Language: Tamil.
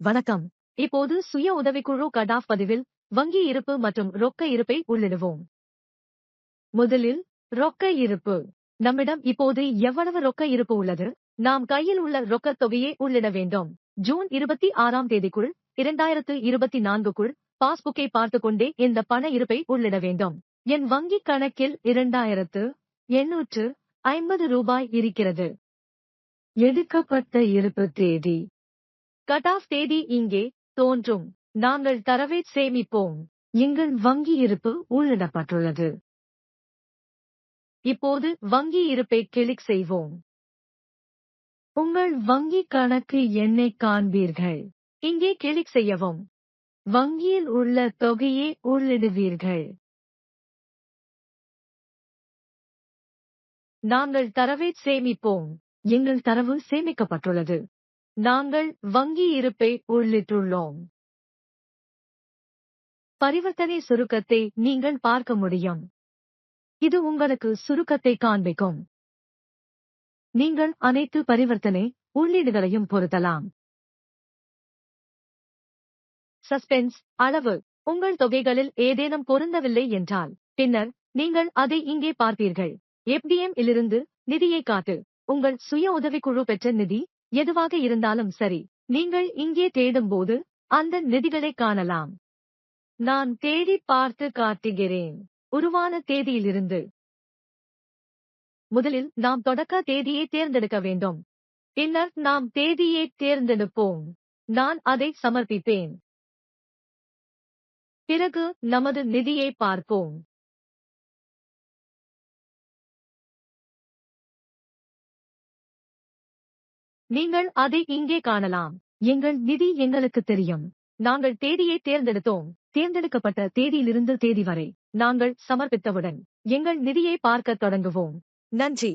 வணக்கம். இப்போது சுய உதவிக்குழு கடாஃப் பதிவில் வங்கி இருப்பு மற்றும் ரொக்க இருப்பை உள்ளிடுவோம். முதலில் ரொக்க இருப்பு. நம்மிடம் இப்போது எவ்வளவு ரொக்க இருப்பு உள்ளது? நாம் கையில் உள்ள ரொக்கத் தொகையை உள்ளிட வேண்டும். ஜூன் இருபத்தி ஆறாம் தேதிக்குள் இரண்டாயிரத்து இருபத்தி நான்குக்குள் பாஸ்புக்கை பார்த்து கொண்டே இந்த பண இருப்பை உள்ளிட வேண்டும். என் வங்கிக் கணக்கில் இரண்டாயிரத்து எண்ணூற்று ஐம்பது ரூபாய் இருக்கிறது. எடுக்கப்பட்ட இருப்பு தேதி. கட் ஆஃப் தேதி இங்கே தோன்றும். நாங்கள் தரவை சேமிப்போம். எங்கள் வங்கி இருப்பு உள்ளிடப்பட்டுள்ளது. இப்போது வங்கி இருப்பை கிளிக் செய்வோம். உங்கள் வங்கி கணக்கு எண்ணை காண்பீர்கள். இங்கே கிளிக் செய்யவும். வங்கியில் உள்ள தொகையை உள்ளிடுவீர்கள். நாங்கள் தரவை சேமிப்போம். எங்கள் தரவு சேமிக்கப்பட்டுள்ளது. நாங்கள் வங்கி இருப்பை உள்ளிட்டுள்ளோம். பரிவர்த்தனை சுருக்கத்தை நீங்கள் பார்க்க முடியும். இது உங்களுக்கு சுருக்கத்தை காண்பிக்கும். நீங்கள் அனைத்து பரிவர்த்தனை உள்ளீடுகளையும் பொருத்தலாம். சஸ்பென்ஸ் அளவு. உங்கள் தொகைகளில் ஏதேனும் பொருந்தவில்லை என்றால் பின்னர் நீங்கள் அதை இங்கே பார்ப்பீர்கள் எப்டிஎம் இலிருந்து நிதியை காட்டு. உங்கள் சுய உதவிக்குழு பெற்ற நிதி எதுவாக இருந்தாலும் சரி நீங்கள் இங்கே தேடும்போது அந்த நிதிகளை காணலாம். நான் தேடி பார்த்து காட்டுகிறேன். உருவான தேதியிலிருந்து முதலில் நாம் தொடக்க தேதியை தேர்ந்தெடுக்க வேண்டும். பின்னர் நாம் தேதியை தேர்ந்தெடுப்போம். நான் அதை சமர்ப்பிப்பேன். பிறகு நமது நிதியை பார்ப்போம். நீங்கள் அதை இங்கே காணலாம். எங்கள் நிதி எங்களுக்கு தெரியும். நாங்கள் தேதியை தேர்ந்தெடுத்தோம். தேர்ந்தெடுக்கப்பட்ட தேதியிலிருந்து தேதி வரை நாங்கள் சமர்ப்பித்தவுடன் எங்கள் நிதியை பார்க்கத் தொடங்குவோம். நன்றி.